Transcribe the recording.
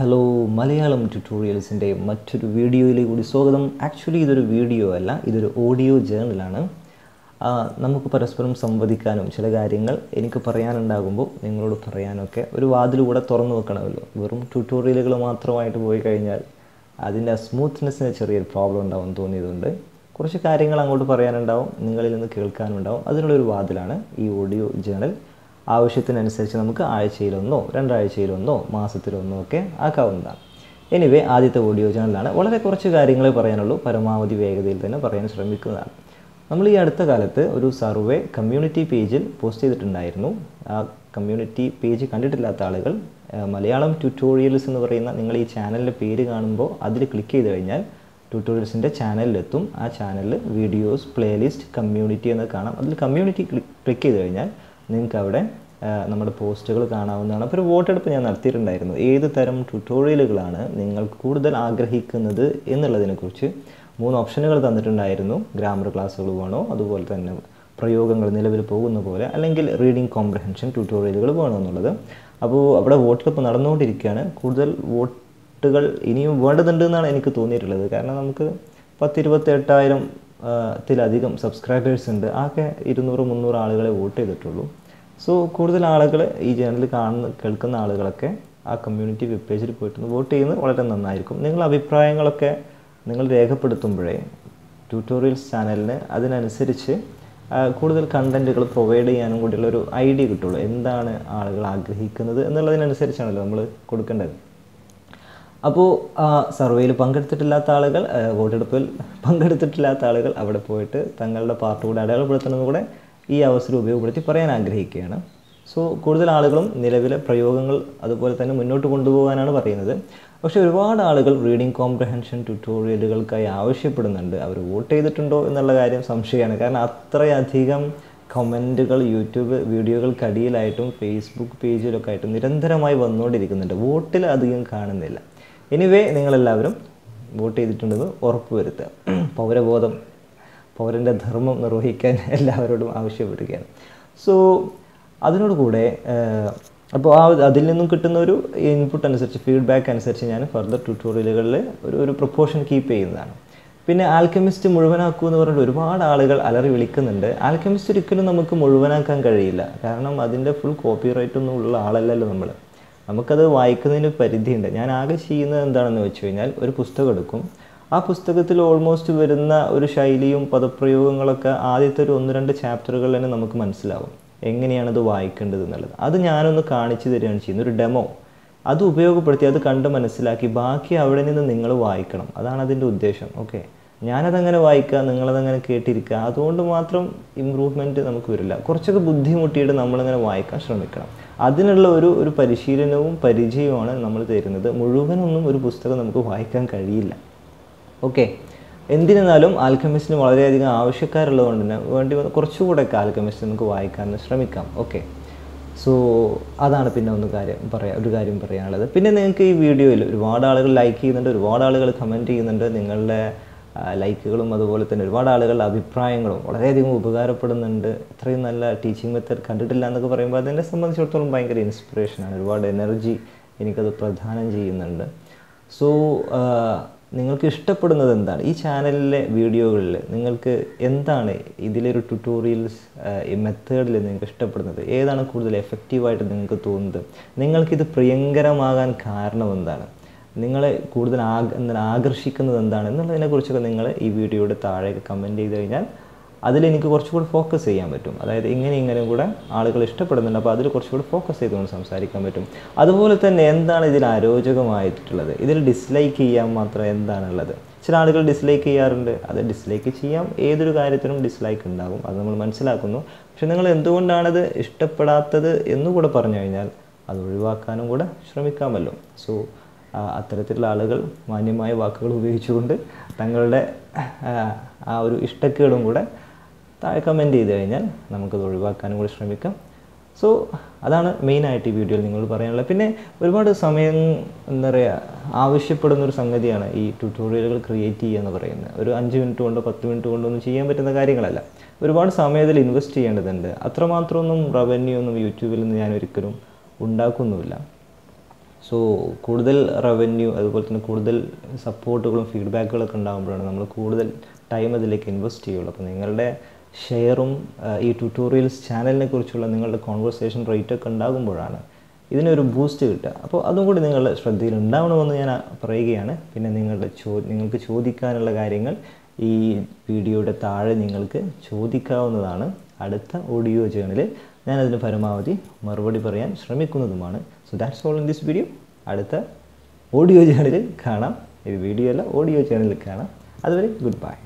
Hello Malayalam ട്യൂട്ടോറിയൽസിന്റെ മറ്റൊരു വീഡിയോയിലേക്ക് കൂടി സ്വാഗതം. ആക്ച്വലി ഇതൊരു വീഡിയോ അല്ല ഇതൊരു ഓഡിയോ ജേണലാണ് നമുക്ക് പരസ്പരം സംവദിക്കാനും ചില കാര്യങ്ങൾ എനിക്ക് പറയാനുണ്ടാകുമ്പോൾ നിങ്ങളോട് പറയാനൊക്കെ ഒരു വാതിലൂടെ തുറന്നു വെക്കണമല്ലോ. വെറും ട്യൂട്ടോറിയലുകൾ മാത്രമായിട്ട് പോയി കഴിഞ്ഞാൽ അതിന്റെ സ്മൂത്ത്നെസ്സിന് ചെറിയൊരു പ്രോബ്ലം ഉണ്ടാവും തോന്നിയതുകൊണ്ട് കുറച്ച് കാര്യങ്ങൾ അങ്ങോട്ട് പറയാനുണ്ടാവും നിങ്ങളിൽ നിന്ന് കേൾക്കാനുണ്ടാവും. അതിനുള്ളൊരു വാതിലാണ് ഈ ഓഡിയോ ജേണൽ ആവശ്യത്തിനനുസരിച്ച് നമുക്ക് ആഴ്ചയിലൊന്നോ രണ്ടാഴ്ചയിലൊന്നോ മാസത്തിലൊന്നോ ഒക്കെ ആക്കാവുന്നതാണ്. എനിവേ ആദ്യത്തെ ഓഡിയോ ചാനലാണ് വളരെ കുറച്ച് കാര്യങ്ങളെ പറയാനുള്ളൂ. പരമാവധി വേഗതയിൽ തന്നെ പറയാൻ ശ്രമിക്കുന്നതാണ്. നമ്മൾ ഈ അടുത്ത കാലത്ത് ഒരു സർവേ കമ്മ്യൂണിറ്റി പേജിൽ പോസ്റ്റ് ചെയ്തിട്ടുണ്ടായിരുന്നു. ആ കമ്മ്യൂണിറ്റി പേജ് കണ്ടിട്ടില്ലാത്ത ആളുകൾ മലയാളം ട്യൂട്ടോറിയൽസ് എന്ന് പറയുന്ന നിങ്ങൾ ഈ ചാനലിന്റെ പേര് കാണുമ്പോൾ അതിൽ ക്ലിക്ക് ചെയ്ത് കഴിഞ്ഞാൽ ട്യൂട്ടോറിയൽസിന്റെ ചാനലിലെത്തും ആ ചാനലിൽ വീഡിയോസ് പ്ലേലിസ്റ്റ് കമ്മ്യൂണിറ്റി എന്ന് കാണാം. അതിൽ കമ്മ്യൂണിറ്റി ക്ലിക്ക് ചെയ്ത് കഴിഞ്ഞാൽ നിങ്ങൾക്ക് അവിടെ നമ്മുടെ പോസ്റ്റുകൾ കാണാവുന്നതാണ്. അപ്പോൾ ഒരു വോട്ടെടുപ്പ് ഞാൻ നടത്തിയിട്ടുണ്ടായിരുന്നു. ഏത് തരം ട്യൂട്ടോറിയലുകളാണ് നിങ്ങൾ കൂടുതൽ ആഗ്രഹിക്കുന്നത് എന്നുള്ളതിനെക്കുറിച്ച് മൂന്ന് ഓപ്ഷനുകൾ തന്നിട്ടുണ്ടായിരുന്നു. ഗ്രാമർ ക്ലാസ്സുകൾ വേണോ? അതുപോലെ തന്നെ പ്രയോഗങ്ങൾ നിലവിൽ പോകുന്ന പോലെ അല്ലെങ്കിൽ റീഡിംഗ് കോംപ്രഹെൻഷൻ ട്യൂട്ടോറിയലുകൾ വേണോ എന്നുള്ളത്. അപ്പോൾ അവിടെ വോട്ടെടുപ്പ് നടന്നുകൊണ്ടിരിക്കുകയാണ്. കൂടുതൽ വോട്ടുകൾ ഇനിയും വേണ്ടതുണ്ട് എന്നാണ് എനിക്ക് തോന്നിയിട്ടുള്ളത്. കാരണം നമുക്ക് പത്തിരുപത്തെട്ടായിരം ത്തിലധികം സബ്സ്ക്രൈബേഴ്സ് ഉണ്ട്. ആകെ ഇരുന്നൂറ് മുന്നൂറ് ആളുകളെ വോട്ട് ചെയ്തിട്ടുള്ളൂ. സോ കൂടുതൽ ആളുകൾ ഈ ചാനൽ കാണുന്ന കേൾക്കുന്ന ആളുകളൊക്കെ ആ കമ്മ്യൂണിറ്റി വെബ് പേജിൽ പോയിട്ട് വോട്ട് ചെയ്യുന്നത് വളരെ നന്നായിരിക്കും. നിങ്ങളുടെ അഭിപ്രായങ്ങളൊക്കെ നിങ്ങൾ രേഖപ്പെടുത്തുമ്പോഴേ ട്യൂട്ടോറിയൽസ് ചാനലിന് അതിനനുസരിച്ച് കൂടുതൽ കണ്ടന്റുകൾ പ്രൊവൈഡ് ചെയ്യാനും കൂടിയുള്ള ഒരു ഐഡിയ കിട്ടുള്ളൂ. എന്താണ് ആളുകൾ ആഗ്രഹിക്കുന്നത് എന്നുള്ളതിനനുസരിച്ചാണല്ലോ നമ്മൾ കൊടുക്കേണ്ടത്. അപ്പോൾ ആ സർവേയിൽ പങ്കെടുത്തിട്ടില്ലാത്ത ആളുകൾ വോട്ടെടുപ്പിൽ പങ്കെടുത്തിട്ടില്ലാത്ത ആളുകൾ അവിടെ പോയിട്ട് തങ്ങളുടെ പാർട്ടി കൂടെ കൂടെ ഈ അവസരം ഉപയോഗപ്പെടുത്തി പറയാൻ ആഗ്രഹിക്കുകയാണ്. സോ കൂടുതൽ ആളുകളും നിലവിലെ പ്രയോഗങ്ങൾ അതുപോലെ തന്നെ മുന്നോട്ട് കൊണ്ടുപോകാനാണ് പറയുന്നത്. പക്ഷേ ഒരുപാട് ആളുകൾ റീഡിംഗ് കോംപ്രഹെൻഷൻ ട്യൂട്ടോറിയലുകൾക്കായി ആവശ്യപ്പെടുന്നുണ്ട്. അവർ വോട്ട് ചെയ്തിട്ടുണ്ടോ എന്നുള്ള കാര്യം സംശയമാണ്. കാരണം അത്രയധികം കമന്റുകൾ യൂട്യൂബ് വീഡിയോകൾക്കടിയിലായിട്ടും ഫേസ്ബുക്ക് പേജിലൊക്കെ ആയിട്ടും നിരന്തരമായി വന്നുകൊണ്ടിരിക്കുന്നുണ്ട്. വോട്ടിൽ അധികം കാണുന്നില്ല. എനിവേ നിങ്ങളെല്ലാവരും വോട്ട് ചെയ്തിട്ടുണ്ടെന്ന് ഉറപ്പുവരുത്തുക. പൗരബോധം പൗരന്റെ ധർമ്മം നിർവഹിക്കാൻ എല്ലാവരോടും ആവശ്യപ്പെടുകയാണ്. സോ അതിനോട് കൂടെ അപ്പോൾ ആ അതിൽ നിന്നും കിട്ടുന്ന ഒരു ഇൻപുട്ട് അനുസരിച്ച് ഫീഡ്ബാക്ക് അനുസരിച്ച് ഞാൻ ഫർദർ ട്യൂട്ടോറിയലുകളിൽ ഒരു ഒരു പ്രൊപ്പോർഷൻ കീപ്പ് ചെയ്യുന്നതാണ്. പിന്നെ ആൽക്കമിസ്റ്റ് മുഴുവനാക്കൂ എന്ന് പറഞ്ഞിട്ട് ഒരുപാട് ആളുകൾ അലറി വിളിക്കുന്നുണ്ട്. ആൽക്കമിസ്റ്റ് ഒരിക്കലും നമുക്ക് മുഴുവനാക്കാൻ കഴിയില്ല. കാരണം അതിന്റെ ഫുൾ കോപ്പിറൈറ്റ് ഒന്നും ഉള്ള ആളല്ലല്ലോ നമ്മൾ നമുക്കത് വായിക്കുന്നതിന് പരിധിയുണ്ട്. ഞാൻ ആകെ ചെയ്യുന്നത് എന്താണെന്ന് വെച്ച് കഴിഞ്ഞാൽ ഒരു പുസ്തകം എടുക്കും. ആ പുസ്തകത്തിൽ ഓൾമോസ്റ്റ് വരുന്ന ഒരു ശൈലിയും പദപ്രയോഗങ്ങളൊക്കെ ആദ്യത്തെ ഒരു ഒന്ന് രണ്ട് ചാപ്റ്ററുകൾ തന്നെ നമുക്ക് മനസ്സിലാവും. എങ്ങനെയാണത് വായിക്കേണ്ടത് എന്നുള്ളത്. അത് ഞാനൊന്ന് കാണിച്ചു തരികയാണ് ചെയ്യുന്നത്. ഒരു ഡെമോ അത് ഉപയോഗപ്പെടുത്തി അത് കണ്ട് മനസ്സിലാക്കി ബാക്കി അവിടെ നിന്ന് നിങ്ങൾ വായിക്കണം. അതാണ് അതിന്റെ ഉദ്ദേശം. ഓക്കെ ഞാനതങ്ങനെ വായിക്കുക നിങ്ങളതങ്ങനെ കേട്ടിരിക്കുക. അതുകൊണ്ട് മാത്രം ഇമ്പ്രൂവ്മെന്റ് നമുക്ക് വരില്ല. കുറച്ചൊക്കെ ബുദ്ധിമുട്ടിയിട്ട് നമ്മളിങ്ങനെ വായിക്കാൻ ശ്രമിക്കണം. അതിനുള്ള ഒരു ഒരു പരിശീലനവും പരിചയവുമാണ് നമ്മൾ തരുന്നത്. മുഴുവനൊന്നും ഒരു പുസ്തകം നമുക്ക് വായിക്കാൻ കഴിയില്ല. ഓക്കെ. എന്തിരുന്നാലും ആൽക്കമിസ്റ്റിന് വളരെയധികം ആവശ്യക്കാരുള്ളതുകൊണ്ട് തന്നെ വേണ്ടി കുറച്ചുകൂടെയൊക്കെ ആൽക്കമിസ്റ്റ് നമുക്ക് വായിക്കാൻ ശ്രമിക്കാം. ഓക്കെ. സോ അതാണ് പിന്നെ ഒന്ന് കാര്യം പറയാം ഒരു കാര്യം പറയാനുള്ളത്. പിന്നെ നിങ്ങൾക്ക് ഈ വീഡിയോയിൽ ഒരുപാട് ആളുകൾ ലൈക്ക് ചെയ്യുന്നുണ്ട് ഒരുപാട് ആളുകൾ കമന്റ് ചെയ്യുന്നുണ്ട്. നിങ്ങളുടെ ലൈക്കുകളും അതുപോലെ തന്നെ ഒരുപാട് ആളുകളുടെ അഭിപ്രായങ്ങളും വളരെയധികം ഉപകാരപ്പെടുന്നുണ്ട്. ഇത്രയും നല്ല ടീച്ചിങ് മെത്തേഡ് കണ്ടിട്ടില്ല എന്നൊക്കെ പറയുമ്പോൾ അതിനെ സംബന്ധിച്ചിടത്തോളം ഭയങ്കര ഇൻസ്പിറേഷനാണ് ഒരുപാട് എനർജി എനിക്കത് പ്രദാനം ചെയ്യുന്നുണ്ട്. സോ നിങ്ങൾക്ക് ഇഷ്ടപ്പെടുന്നത് എന്താണ്? ഈ ചാനലിലെ വീഡിയോകളിൽ നിങ്ങൾക്ക് എന്താണ് ഇതിലൊരു ട്യൂട്ടോറിയൽസ് ഈ മെത്തേഡിൽ നിങ്ങൾക്ക് ഇഷ്ടപ്പെടുന്നത്? ഏതാണ് കൂടുതൽ എഫക്റ്റീവായിട്ട് നിങ്ങൾക്ക് തോന്നുന്നത്? നിങ്ങൾക്കിത് പ്രിയങ്കരമാകാൻ കാരണം എന്താണ്? നിങ്ങളെ കൂടുതൽ ആകർഷിക്കുന്നത് എന്താണ്? എന്നുള്ളതിനെക്കുറിച്ചൊക്കെ നിങ്ങൾ ഈ വീഡിയോയുടെ താഴെ കമന്റ് ചെയ്ത് കഴിഞ്ഞാൽ അതിലെനിക്ക് കുറച്ചുകൂടി ഫോക്കസ് ചെയ്യാൻ പറ്റും. അതായത് ഇങ്ങനെ ഇങ്ങനെയും കൂടെ ആളുകൾ ഇഷ്ടപ്പെടുന്നുണ്ട് അപ്പോൾ അതിൽ കുറച്ചുകൂടി ഫോക്കസ് ചെയ്തുകൊണ്ട് സംസാരിക്കാൻ പറ്റും. അതുപോലെ തന്നെ എന്താണ് ഇതിൽ അരോചകമായിട്ടുള്ളത് ഇതിൽ ഡിസ്ലൈക്ക് ചെയ്യാൻ മാത്രം എന്താണുള്ളത്? ചില ആളുകൾ ഡിസ്ലൈക്ക് ചെയ്യാറുണ്ട്. അത് ഡിസ്ലൈക്ക് ചെയ്യാം. ഏതൊരു കാര്യത്തിനും ഡിസ്ലൈക്ക് ഉണ്ടാകും. അത് നമ്മൾ മനസ്സിലാക്കുന്നു. പക്ഷെ നിങ്ങൾ എന്തുകൊണ്ടാണത് ഇഷ്ടപ്പെടാത്തത് എന്നുകൂടെ പറഞ്ഞു കഴിഞ്ഞാൽ അത് ഒഴിവാക്കാനും കൂടെ ശ്രമിക്കാമല്ലോ. സോ അത്തരത്തിലുള്ള ആളുകൾ മാന്യമായ വാക്കുകൾ ഉപയോഗിച്ചുകൊണ്ട് തങ്ങളുടെ ആ ഒരു ഇഷ്ടക്കേടും കൂടെ താഴെ കമന്റ് ചെയ്ത് കഴിഞ്ഞാൽ നമുക്കത് ഒഴിവാക്കാനും കൂടി ശ്രമിക്കാം. സോ അതാണ് മെയിനായിട്ട് ഈ വീഡിയോയിൽ നിങ്ങൾ പറയാനുള്ളത്. പിന്നെ ഒരുപാട് സമയം എന്താ പറയുക ആവശ്യപ്പെടുന്ന ഒരു സംഗതിയാണ് ഈ ട്യൂട്ടോറിയലുകൾ ക്രിയേറ്റ് ചെയ്യുക എന്ന് പറയുന്നത്. ഒരു അഞ്ച് മിനിറ്റ് കൊണ്ടോ പത്ത് മിനിറ്റ് കൊണ്ടോ ഒന്നും ചെയ്യാൻ പറ്റുന്ന കാര്യങ്ങളല്ല. ഒരുപാട് സമയം അതിൽ ഇൻവെസ്റ്റ് ചെയ്യേണ്ടതുണ്ട്. അത്രമാത്രമൊന്നും റവന്യൂ ഒന്നും യൂട്യൂബിൽ നിന്ന് ഞാൻ ഒരിക്കലും ഉണ്ടാക്കുന്നുമില്ല. സോ കൂടുതൽ റവന്യൂ അതുപോലെ തന്നെ കൂടുതൽ സപ്പോർട്ടുകളും ഫീഡ്ബാക്കുകളൊക്കെ ഉണ്ടാകുമ്പോഴാണ് നമ്മൾ കൂടുതൽ ടൈം അതിലേക്ക് ഇൻവെസ്റ്റ് ചെയ്യുള്ളൂ. അപ്പോൾ നിങ്ങളുടെ ഷെയറും ഈ ട്യൂട്ടോറിയൽസ് ചാനലിനെ കുറിച്ചുള്ള നിങ്ങളുടെ കോൺവെർസേഷൻ റേറ്റ് ഒക്കെ ഉണ്ടാകുമ്പോഴാണ് ഇതിനൊരു ബൂസ്റ്റ് കിട്ടുക. അപ്പോൾ അതും കൂടി നിങ്ങളുടെ ശ്രദ്ധയിൽ ഉണ്ടാവണമെന്ന് ഞാൻ പറയുകയാണ്. പിന്നെ നിങ്ങളുടെ ചോ നിങ്ങൾക്ക് ചോദിക്കാനുള്ള കാര്യങ്ങൾ ഈ വീഡിയോയുടെ താഴെ നിങ്ങൾക്ക് ചോദിക്കാവുന്നതാണ്. അടുത്ത ഓഡിയോ ജേണലിൽ ഞാനതിന് പരമാവധി മറുപടി പറയാൻ ശ്രമിക്കുന്നതുമാണ്. So that's all in this video അടുത്ത ഓഡിയോ ചാനലിൽ കാണാം. ഈ വീഡിയോ അല്ല ഓഡിയോ ചാനലിൽ കാണാം. അതുവരെ ഗുഡ് ബൈ